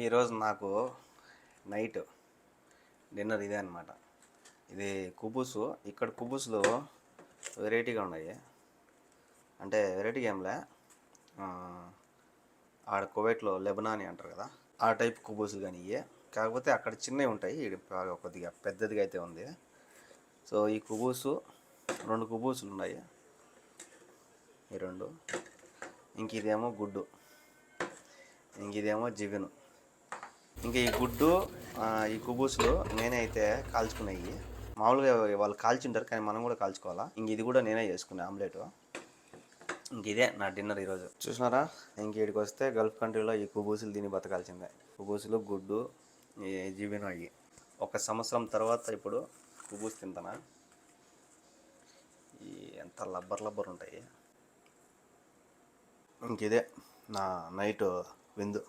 ఈరోజు నాకు night dinner ఇదే అనమాట ఇది కుబుసు. ఇక్కడ కుబుసులు వెరైటీగా ఉన్నాయి. అంటే వెరైటీగా ఏంలే ఆడ కువైట్లో లెబనాని అంటారు కదా ఆ టైప్ కుబుసులు కానీ ఇవే. కాకపోతే అక్కడ చిన్నవి ఉంటాయి. కొద్దిగా పెద్దదిగా అయితే ఉంది. సో ఈ కుబూసు రెండు కుబూసులు ఉన్నాయి. ఈ రెండు. ఇంక ఇదేమో గుడ్డు. ఇంక ఇదేమో జివెను ఇంకా ఈ గుడ్డు ఈ కుబూసులు నేనే అయితే కాల్చుకున్నాయి. మామూలుగా వాళ్ళు కాల్చుంటారు కానీ మనం కూడా కాల్చుకోవాలా? ఇంక ఇది కూడా నేనే చేసుకున్నా ఆమ్లెట్. ఇంక ఇదే నా డిన్నర్ ఈరోజు. చూసినారా? ఇంక ఇక్కడికి వస్తే గల్ఫ్ కంట్రీలో ఈ కుబూసులు తిని బతకాల్సిందే. కుబూసులు గుడ్డు ఈ అయ్యి ఒక సంవత్సరం తర్వాత ఇప్పుడు కుబూస్ తింటానా? ఈ ఎంత లబ్బర్ లబ్బర్ ఉంటాయి. ఇంక ఇదే నా నైట్ విందు.